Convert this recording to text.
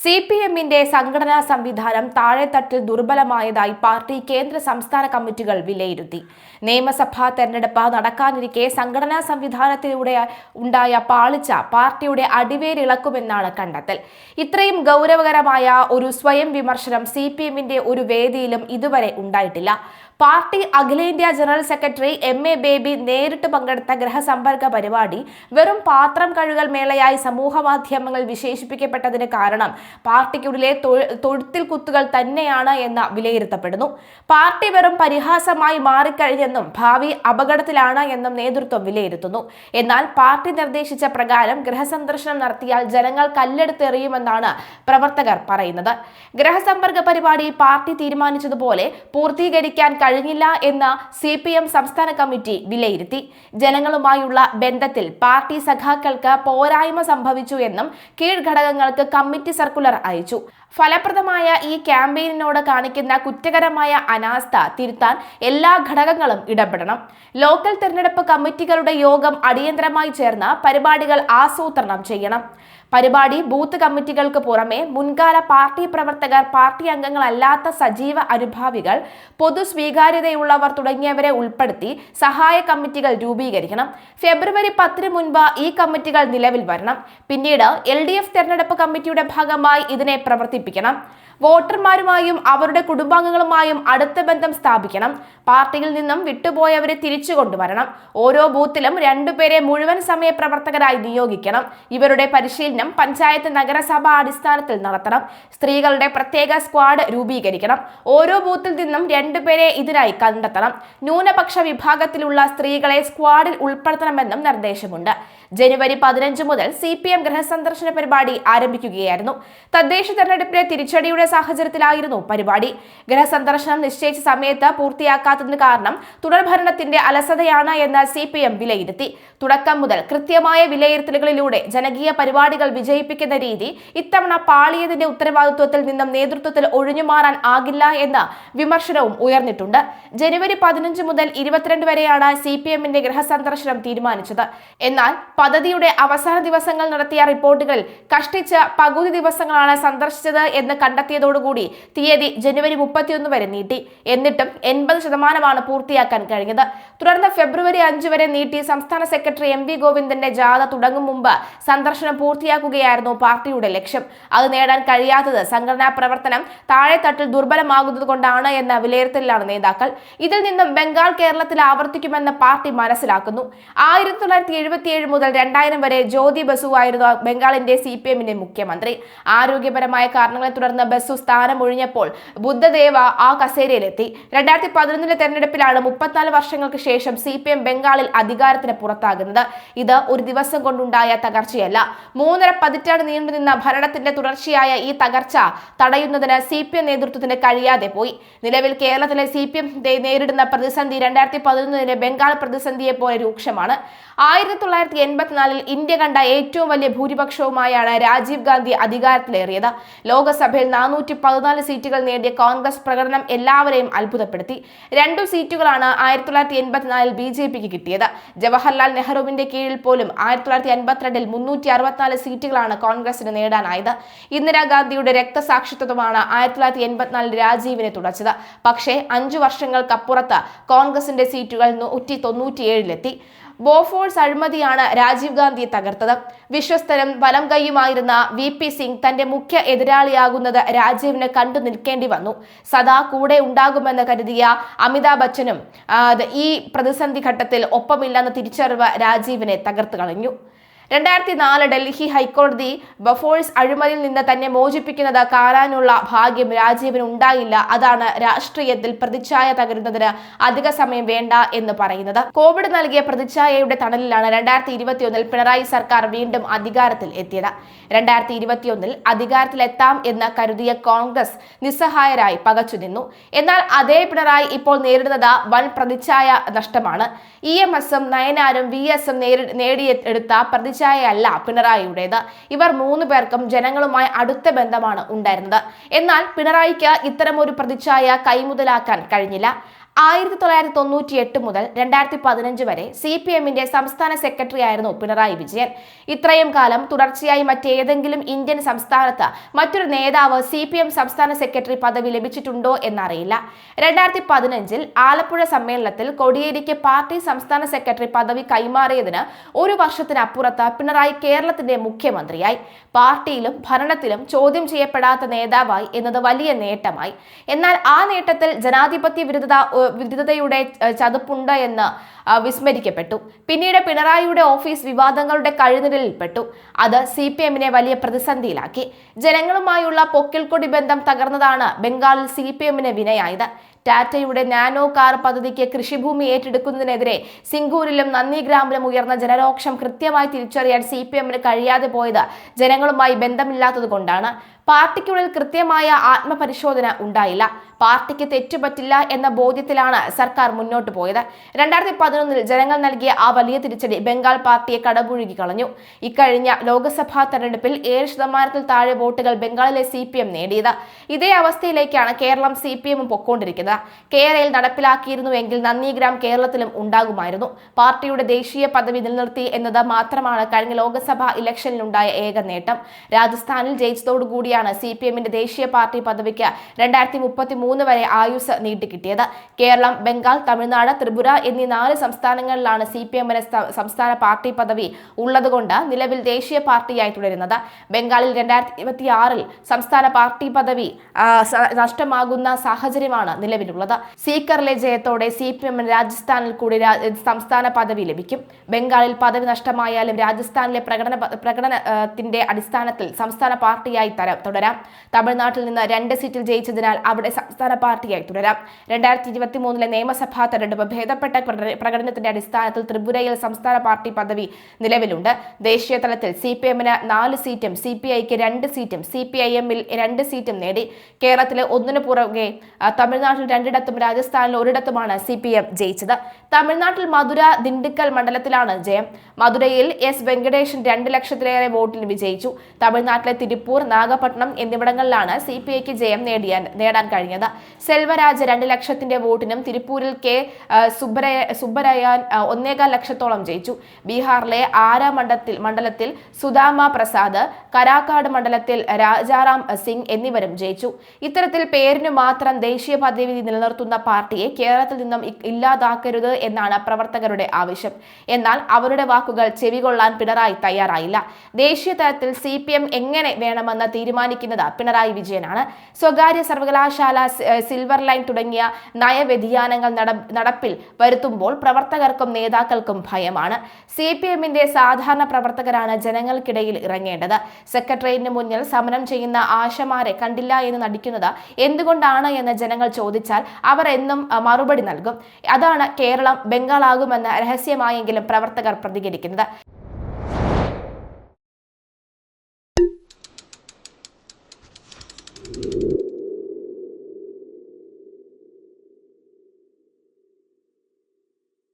C P എമ്മിന്റെ സംഘടനാ സംവിധാനം താഴെത്തട്ടിൽ ദുർബലമായതായി പാർട്ടി കേന്ദ്ര സംസ്ഥാന കമ്മിറ്റികൾ വിലയിരുത്തി. നിയമസഭാ തെരഞ്ഞെടുപ്പ് നടക്കാനിരിക്കെ സംഘടനാ സംവിധാനത്തിലൂടെ ഉണ്ടായ പാളിച്ച പാർട്ടിയുടെ അടിവേരിളക്കുമെന്നാണ് കണ്ടെത്തൽ. ഇത്രയും ഗൗരവകരമായ ഒരു സ്വയം വിമർശനം സി പി എമ്മിന്റെ ഒരു വേദിയിലും ഇതുവരെ ഉണ്ടായിട്ടില്ല. പാർട്ടി അഖിലേന്ത്യാ general secretary M A Baby നേരിട്ട് പങ്കെടുത്ത ഗൃഹസമ്പർക്ക പരിപാടി വെറും പാത്രം കഴുകൽ മേളയായി സമൂഹ മാധ്യമങ്ങൾ വിശേഷിപ്പിക്കപ്പെട്ടതിന് കാരണം പാർട്ടിക്കുള്ളിലെ തൊഴു- തൊഴുത്തിൽ കുത്തുകൾ തന്നെയാണ് എന്ന് വിലയിരുത്തപ്പെടുന്നു. പാർട്ടി വെറും പരിഹാസമായി മാറിക്കഴിഞ്ഞെന്നും ഭാവി അപകടത്തിലാണ് എന്നും നേതൃത്വം വിലയിരുത്തുന്നു. എന്നാൽ പാർട്ടി നിർദ്ദേശിച്ച പ്രകാരം ഗൃഹസന്ദർശനം നടത്തിയാൽ ജനങ്ങൾ കല്ലെടുത്തെറിയുമെന്നാണ് പ്രവർത്തകർ പറയുന്നത്. ഗൃഹസമ്പർക്ക പരിപാടി പാർട്ടി തീരുമാനിച്ചതുപോലെ പൂർത്തീകരിക്കാൻ കഴിഞ്ഞില്ല എന്ന് സി പി എം സംസ്ഥാന കമ്മിറ്റി വിലയിരുത്തി. ജനങ്ങളുമായുള്ള ബന്ധത്തിൽ പാർട്ടി സഖാക്കൾക്ക് പോരായ്മ സംഭവിച്ചു എന്നും കീഴ്ഘടകങ്ങൾക്ക് കമ്മിറ്റി സർക്കുലർ അയച്ചു. ഫലപ്രദമായ ഈ ക്യാമ്പയിനോട് കാണിക്കുന്ന കുറ്റകരമായ അനാസ്ഥ തിരുത്താൻ എല്ലാ ഘടകങ്ങളും ഇടപെടണം. ലോക്കൽ തെരഞ്ഞെടുപ്പ് കമ്മിറ്റികളുടെ യോഗം അടിയന്തരമായി ചേർന്ന് പരിപാടികൾ ആസൂത്രണം ചെയ്യണം. പരിപാടി ബൂത്ത് കമ്മിറ്റികൾക്ക് പുറമെ മുൻകാല പാർട്ടി പ്രവർത്തകർ പാർട്ടി അംഗങ്ങളല്ലാത്ത സജീവ അനുഭാവികൾ പൊതു സ്വീകാര്യതയുള്ളവർ തുടങ്ങിയവരെ ഉൾപ്പെടുത്തി സഹായ കമ്മിറ്റികൾ രൂപീകരിക്കണം. ഫെബ്രുവരി പത്തിന് മുൻപ് ഈ കമ്മിറ്റികൾ നിലവിൽ വരണം. പിന്നീട് എൽ ഡി എഫ് തെരഞ്ഞെടുപ്പ് കമ്മിറ്റിയുടെ ഭാഗമായി ഇതിനെ പ്രവർത്തിപ്പിക്കണം. വോട്ടർമാരുമായും അവരുടെ കുടുംബാംഗങ്ങളുമായും അടുത്ത ബന്ധം സ്ഥാപിക്കണം. പാർട്ടിയിൽ നിന്നും വിട്ടുപോയവരെ തിരിച്ചു കൊണ്ടുവരണം. ഓരോ ബൂത്തിലും രണ്ടുപേരെ മുഴുവൻ സമയ പ്രവർത്തകരായി നിയോഗിക്കണം. ഇവരുടെ പരിശീലനം പഞ്ചായത്ത് നഗരസഭ അടിസ്ഥാനത്തിൽ നടത്തണം. സ്ത്രീകളുടെ പ്രത്യേക സ്ക്വാഡ് രൂപീകരിക്കണം. ഓരോ ബൂത്തിൽ നിന്നും രണ്ടുപേരെ ഇതിനായി കണ്ടെത്തണം. ന്യൂനപക്ഷ വിഭാഗത്തിലുള്ള സ്ത്രീകളെ സ്ക്വാഡിൽ ഉൾപ്പെടുത്തണമെന്നും നിർദ്ദേശമുണ്ട്. ജനുവരി പതിനഞ്ച് മുതൽ സി പി എം ഗൃഹസന്ദർശന പരിപാടി ആരംഭിക്കുകയായിരുന്നു. തദ്ദേശ തെരഞ്ഞെടുപ്പിലെ തിരിച്ചടിയുടെ സാഹചര്യത്തിലായിരുന്നു പരിപാടി. ഗൃഹസന്ദർശനം നിശ്ചയിച്ച സമയത്ത് പൂർത്തിയാക്കാത്തതിന് കാരണം തുടർഭരണത്തിന്റെ അലസതയാണ് എന്ന് സി പി എം വിലയിരുത്തി. തുടക്കം മുതൽ കൃത്യമായ വിലയിരുത്തലുകളിലൂടെ ജനകീയ പരിപാടികൾ വിജയിപ്പിക്കുന്ന രീതി ഇത്തവണ പാളിയതിന്റെ ഉത്തരവാദിത്വത്തിൽ നിന്നും നേതൃത്വത്തിൽ ഒഴിഞ്ഞുമാറാൻ ആകില്ല എന്ന വിമർശനവും ഉയർന്നിട്ടുണ്ട്. ജനുവരി പതിനഞ്ച് മുതൽ ഇരുപത്തിരണ്ട് വരെയാണ് സി പി എമ്മിന്റെ ഗൃഹസന്ദർശനം തീരുമാനിച്ചത്. എന്നാൽ പദ്ധതിയുടെ അവസാന ദിവസങ്ങൾ നടത്തിയ റിപ്പോർട്ടുകൾ കഷ്ടിച്ച് പകുതി ദിവസങ്ങളാണ് സന്ദർശിച്ചത് എന്ന് കണ്ടെത്തിയതോടുകൂടി തീയതി ജനുവരി മുപ്പത്തിയൊന്ന് വരെ നീട്ടി. എന്നിട്ടും എൺപത് ശതമാനമാണ് പൂർത്തിയാക്കാൻ കഴിഞ്ഞത്. തുടർന്ന് ഫെബ്രുവരി അഞ്ച് വരെ നീട്ടി സംസ്ഥാന സെക്രട്ടറി എം വി ഗോവിന്ദന്റെ ജാഥ തുടങ്ങും മുമ്പ് സന്ദർശനം പൂർത്തിയാക്കുകയായിരുന്നു പാർട്ടിയുടെ ലക്ഷ്യം. അത് നേടാൻ കഴിയാത്തത് സംഘടനാ പ്രവർത്തനം താഴെത്തട്ടിൽ ദുർബലമാകുന്നത് കൊണ്ടാണ് എന്ന വിലയിരുത്തലിലാണ് നേതാക്കൾ. ഇതിൽ നിന്നും ബംഗാൾ കേരളത്തിൽ ആവർത്തിക്കുമെന്ന് പാർട്ടി മനസ്സിലാക്കുന്നു. ആയിരത്തി തൊള്ളായിരത്തി എഴുപത്തിയേഴ് മുതൽ രണ്ടായിരം വരെ ജ്യോതി ബസു ആയിരുന്നു ബംഗാളിന്റെ സി പി എമ്മിന്റെ മുഖ്യമന്ത്രി. ആരോഗ്യപരമായ കാരണങ്ങളെ തുടർന്ന് ബസു സ്ഥാനം ഒഴിഞ്ഞപ്പോൾ ബുദ്ധദേവ ആ കസേരയിലെത്തി. രണ്ടായിരത്തി പതിനൊന്നിലെ തെരഞ്ഞെടുപ്പിലാണ് മുപ്പത്തിനാല് വർഷങ്ങൾക്ക് ശേഷം സി പി എം ബംഗാളിൽ അധികാരത്തിന് പുറത്താകുന്നത്. ഇത് ഒരു ദിവസം കൊണ്ടുണ്ടായ തകർച്ചയല്ല. മൂന്നര പതിറ്റാണ്ട് നീണ്ടുനിന്ന ഭരണത്തിന്റെ തുടർച്ചയായ ഈ തകർച്ച തടയുന്നതിന് സി പി എം നേതൃത്വത്തിന് കഴിയാതെ പോയി. നിലവിൽ കേരളത്തിലെ സി പി എം നേരിടുന്ന പ്രതിസന്ധി രണ്ടായിരത്തി പതിനൊന്നിലെ ബംഗാൾ പ്രതിസന്ധിയെ പോലെ രൂക്ഷമാണ്. ആയിരത്തി തൊള്ളായിരത്തി എൺപത്തിനാലിൽ ഇന്ത്യ കണ്ട ഏറ്റവും വലിയ ഭൂരിപക്ഷവുമായാണ് രാജീവ് ഗാന്ധി അധികാരത്തിലേറിയത്. ലോക്സഭയിൽ നാനൂറ്റി പതിനാല് സീറ്റുകൾ നേടിയ കോൺഗ്രസ് പ്രകടനം എല്ലാവരെയും അത്ഭുതപ്പെടുത്തി. രണ്ടു സീറ്റുകളാണ് ആയിരത്തി തൊള്ളായിരത്തി എൺപത്തിനാലിൽ ബി ജെ പിക്ക് കിട്ടിയത്. ജവഹർലാൽ നെഹ്റുവിന്റെ കീഴിൽ പോലും ആയിരത്തി തൊള്ളായിരത്തി എൺപത്തിരണ്ടിൽ മുന്നൂറ്റി അറുപത്തിനാല് സീറ്റുകളാണ് കോൺഗ്രസിന് നേടാനായത്. ഇന്ദിരാഗാന്ധിയുടെ രക്തസാക്ഷിത്വമാണ് ആയിരത്തി തൊള്ളായിരത്തി എൺപത്തിനാലിൽ രാജീവിനെ തുടച്ചത്. പക്ഷേ അഞ്ചു വർഷങ്ങൾക്കപ്പുറത്ത് കോൺഗ്രസിന്റെ സീറ്റുകൾ നൂറ്റി തൊണ്ണൂറ്റിയേഴിലെത്തി ബോഫോഴ്സ് അഴിമതിയാണ് രാജീവ് ഗാന്ധിയെ തകർത്തത്. വിശ്വസ്തരും വലം കൈയുമായിരുന്ന വി പി സിംഗ് തന്റെ മുഖ്യ എതിരാളിയാകുന്നത് രാജീവിന് കണ്ടു നിൽക്കേണ്ടി വന്നു. സദാ കൂടെ ഉണ്ടാകുമെന്ന് കരുതിയ അമിതാഭ് ബച്ചനും ഈ പ്രതിസന്ധി ഘട്ടത്തിൽ ഒപ്പമില്ലെന്ന തിരിച്ചറിവ് രാജീവിനെ തകർത്തു കളഞ്ഞു. രണ്ടായിരത്തി നാല് ഡൽഹി ഹൈക്കോടതി ബഫോഴ്സ് അഴിമതിയിൽ നിന്ന് തന്നെ മോചിപ്പിക്കുന്നത് കാണാനുള്ള ഭാഗ്യം രാജീവിന് ഉണ്ടായില്ല. അതാണ് രാഷ്ട്രീയത്തിൽ പ്രതിച്ഛായ തകരുന്നതിന് അധിക സമയം വേണ്ട എന്ന് പറയുന്നത്. കോവിഡ് നൽകിയ പ്രതിച്ഛായയുടെ തണലിലാണ് രണ്ടായിരത്തി ഇരുപത്തിയൊന്നിൽ പിണറായി സർക്കാർ വീണ്ടും അധികാരത്തിൽ എത്തിയത്. രണ്ടായിരത്തി ഇരുപത്തിയൊന്നിൽ അധികാരത്തിലെത്താം എന്ന് കരുതിയ കോൺഗ്രസ് നിസ്സഹായരായി പകച്ചു നിന്നു. എന്നാൽ അതേ പിണറായി ഇപ്പോൾ നേരിടുന്നത് വൻ പ്രതിച്ഛായ നഷ്ടമാണ്. ഇ എം എസും നയനാരും വി എസും നേടിയെടുത്ത പ്രതിച്ഛായയല്ല പിണറായിയുടേത്. ഇവർ മൂന്ന് പേർക്കും ജനങ്ങളുമായി അടുത്ത ബന്ധമാണ് ഉണ്ടായിരുന്നത്. എന്നാൽ പിണറായിക്ക് ഇത്തരമൊരു പ്രതിച്ഛായ കൈമുതലാക്കാൻ കഴിഞ്ഞില്ല. ആയിരത്തി തൊള്ളായിരത്തി തൊണ്ണൂറ്റി എട്ട് മുതൽ രണ്ടായിരത്തി പതിനഞ്ച് വരെ സി പി എമ്മിന്റെ സംസ്ഥാന സെക്രട്ടറി ആയിരുന്നു പിണറായി വിജയൻ. ഇത്രയും കാലം തുടർച്ചയായി മറ്റേതെങ്കിലും ഇന്ത്യൻ സംസ്ഥാനത്ത് മറ്റൊരു നേതാവ് സി പി എം സംസ്ഥാന സെക്രട്ടറി പദവി ലഭിച്ചിട്ടുണ്ടോ എന്നറിയില്ല. രണ്ടായിരത്തി പതിനഞ്ചിൽ ആലപ്പുഴ സമ്മേളനത്തിൽ കോടിയേരിക്ക് പാർട്ടി സംസ്ഥാന സെക്രട്ടറി പദവി കൈമാറിയതിന് ഒരു വർഷത്തിനപ്പുറത്ത് പിണറായി കേരളത്തിന്റെ മുഖ്യമന്ത്രിയായി. പാർട്ടിയിലും ഭരണത്തിലും ചോദ്യം ചെയ്യപ്പെടാത്ത നേതാവായി എന്നത് വലിയ നേട്ടമായി. എന്നാൽ ആ നേട്ടത്തിൽ ജനാധിപത്യ വിരുദ്ധത വിരുദ്ധതയുടെ ചതുപ്പുണ്ട് എന്ന് വിസ്മരിക്കപ്പെട്ടു. പിന്നീട് പിണറായിയുടെ ഓഫീസ് വിവാദങ്ങളുടെ കഴുനിരലിൽപ്പെട്ടു. അത് സി പി എമ്മിനെ വലിയ പ്രതിസന്ധിയിലാക്കി. ജനങ്ങളുമായുള്ള പൊക്കിൽക്കൊടി ബന്ധം തകർന്നതാണ് ബംഗാളിൽ സി പി എമ്മിന് വിനയായത്. ടാറ്റയുടെ നാനോ കാർ പദ്ധതിക്ക് കൃഷിഭൂമി ഏറ്റെടുക്കുന്നതിനെതിരെ സിംഗൂരിലും നന്ദിഗ്രാമിലും ഉയർന്ന ജനരോക്ഷം കൃത്യമായി തിരിച്ചറിയാൻ സി പി എമ്മിന് കഴിയാതെ പോയത് ജനങ്ങളുമായി ബന്ധമില്ലാത്തതുകൊണ്ടാണ്. പാർട്ടിക്കുള്ളിൽ കൃത്യമായ ആത്മപരിശോധന ഉണ്ടായില്ല. പാർട്ടിക്ക് തെറ്റുപറ്റില്ല എന്ന ബോധ്യത്തിലാണ് സർക്കാർ മുന്നോട്ട് പോയത്. രണ്ടായിരത്തി പതിനൊന്നിൽ ജനങ്ങൾ നൽകിയ ആ വലിയ തിരിച്ചടി ബംഗാൾ പാർട്ടിയെ കടപുഴുകി കളഞ്ഞു. ഇക്കഴിഞ്ഞ ലോക്സഭാ തെരഞ്ഞെടുപ്പിൽ ഏഴ് ശതമാനത്തിൽ താഴെ വോട്ടുകൾ ബംഗാളിലെ സി പി എം നേടിയത്. ഇതേ അവസ്ഥയിലേക്കാണ് കേരളം സി പി എമ്മും പൊക്കോണ്ടിരിക്കുന്നത്. കേരളയിൽ നടപ്പിലാക്കിയിരുന്നുവെങ്കിൽ നന്ദിഗ്രാം കേരളത്തിലും ഉണ്ടാകുമായിരുന്നു. പാർട്ടിയുടെ ദേശീയ പദവി നിലനിർത്തി എന്നത് മാത്രമാണ് കഴിഞ്ഞ ലോക്സഭാ ഇലക്ഷനിലുണ്ടായ ഏക നേട്ടം. രാജസ്ഥാനിൽ ജയിച്ചതോടുകൂടിയാണ് സി പി എമ്മിന്റെ ദേശീയ പാർട്ടി പദവിക്ക് രണ്ടായിരത്തി മുപ്പത്തി മൂന്ന് വരെ ആയുസ് നീട്ടിക്കിട്ടിയത്. കേരളം ബംഗാൾ തമിഴ്നാട് ത്രിപുര എന്നീ നാല് സംസ്ഥാനങ്ങളിലാണ് സി പി എമ്മിന് സംസ്ഥാന പാർട്ടി പദവി ഉള്ളതുകൊണ്ട് നിലവിൽ ദേശീയ പാർട്ടിയായി തുടരുന്നത്. ബംഗാളിൽ രണ്ടായിരത്തി ഇരുപത്തി ആറിൽ സംസ്ഥാന പാർട്ടി പദവി നഷ്ടമാകുന്ന സാഹചര്യമാണ് നിലവിലുള്ളത്. സീക്കറിലെ ജയത്തോടെ സി പി എമ്മിന് രാജസ്ഥാനിൽ കൂടി സംസ്ഥാന പദവി ലഭിക്കും. ബംഗാളിൽ പദവി നഷ്ടമായാലും രാജസ്ഥാനിലെ പ്രകടന പ്രകടനത്തിന്റെ അടിസ്ഥാനത്തിൽ സംസ്ഥാന പാർട്ടിയായി തരം തുടരാം. തമിഴ്നാട്ടിൽ നിന്ന് രണ്ട് സീറ്റിൽ ജയിച്ചതിനാൽ അവിടെ സംസ്ഥാന പാർട്ടിയായി തുടരാം. രണ്ടായിരത്തി ഇരുപത്തി മൂന്നിലെ നിയമസഭാ തെരഞ്ഞെടുപ്പ് ഭേദപ്പെട്ട പ്രകടന- പ്രകടനത്തിന്റെ അടിസ്ഥാനത്തിൽ ത്രിപുരയിൽ സംസ്ഥാന പാർട്ടി പദവി നിലവിലുണ്ട്. ദേശീയ തലത്തിൽ സി പി എമ്മിന് നാല് സീറ്റും സി പി ഐക്ക് രണ്ട് സീറ്റും സി പി ഐ എമ്മിൽ രണ്ട് സീറ്റും നേടി. കേരളത്തിലെ ഒന്നിനു പുറകെ തമിഴ്നാട്ടിൽ രണ്ടിടത്തും രാജസ്ഥാനിൽ ഒരിടത്തുമാണ് സി പി എം ജയിച്ചത്. തമിഴ്നാട്ടിൽ മധുര ദിണ്ടുക്കൽ മണ്ഡലത്തിലാണ് ജയം. മധുരയിൽ എസ് വെങ്കടേശൻ രണ്ട് ലക്ഷത്തിലേറെ വോട്ടിൽ വിജയിച്ചു. തമിഴ്നാട്ടിലെ തിരുപ്പൂർ നാഗപട്ടണം എന്നിവിടങ്ങളിലാണ് സി പി ഐക്ക് ജയം നേടിയാൻ നേടാൻ കഴിഞ്ഞത്. സെൽവരാജ് രണ്ട് ലക്ഷത്തിന്റെ വോട്ടിനും തിരുപ്പൂരിൽ കെ സുബ്രയ സുബ്രയാൻ ഒന്നേകാൽ ലക്ഷത്തോളം ജയിച്ചു. ബീഹാറിലെ ആര മണ്ഡലത്തിൽ മണ്ഡലത്തിൽ സുദാമ പ്രസാദ് കരാക്കാട് മണ്ഡലത്തിൽ രാജാറാം സിംഗ് എന്നിവരും ജയിച്ചു. ഇത്തരത്തിൽ പേരിനു മാത്രം ദേശീയ പദവി നിലനിർത്തുന്ന പാർട്ടിയെ കേരളത്തിൽ നിന്നും ഇല്ലാതാക്കരുത് എന്നാണ് പ്രവർത്തകരുടെ ആവശ്യം. എന്നാൽ അവരുടെ വാക്കുകൾ ചെവികൊള്ളാൻ പിണറായി തയ്യാറായില്ല. ദേശീയ തലത്തിൽ സി എങ്ങനെ വേണമെന്ന് തീരുമാനിക്കുന്നത് പിണറായി വിജയനാണ്. സ്വകാര്യ സർവകലാശാല സിൽവർ ലൈൻ തുടങ്ങിയ നയവ്യതിയാനങ്ങൾ നടപ്പിൽ വരുത്തുമ്പോൾ പ്രവർത്തകർക്കും നേതാക്കൾക്കും ഭയമാണ്. സി പി എമ്മിന്റെ സാധാരണ പ്രവർത്തകരാണ് ജനങ്ങൾക്കിടയിൽ ഇറങ്ങേണ്ടത്. സെക്രട്ടേറിയറ്റിന് മുന്നിൽ സമരം ചെയ്യുന്ന ആശമാരെ കണ്ടില്ല എന്ന് നടിക്കുന്നത് എന്തുകൊണ്ടാണ് എന്ന് ജനങ്ങൾ ചോദിച്ചാൽ അവർ എന്നും മറുപടി നൽകും. അതാണ് കേരളം ബംഗാളാകുമെന്ന് രഹസ്യമായെങ്കിലും പ്രവർത്തകർ പ്രതികരിക്കുന്നത്.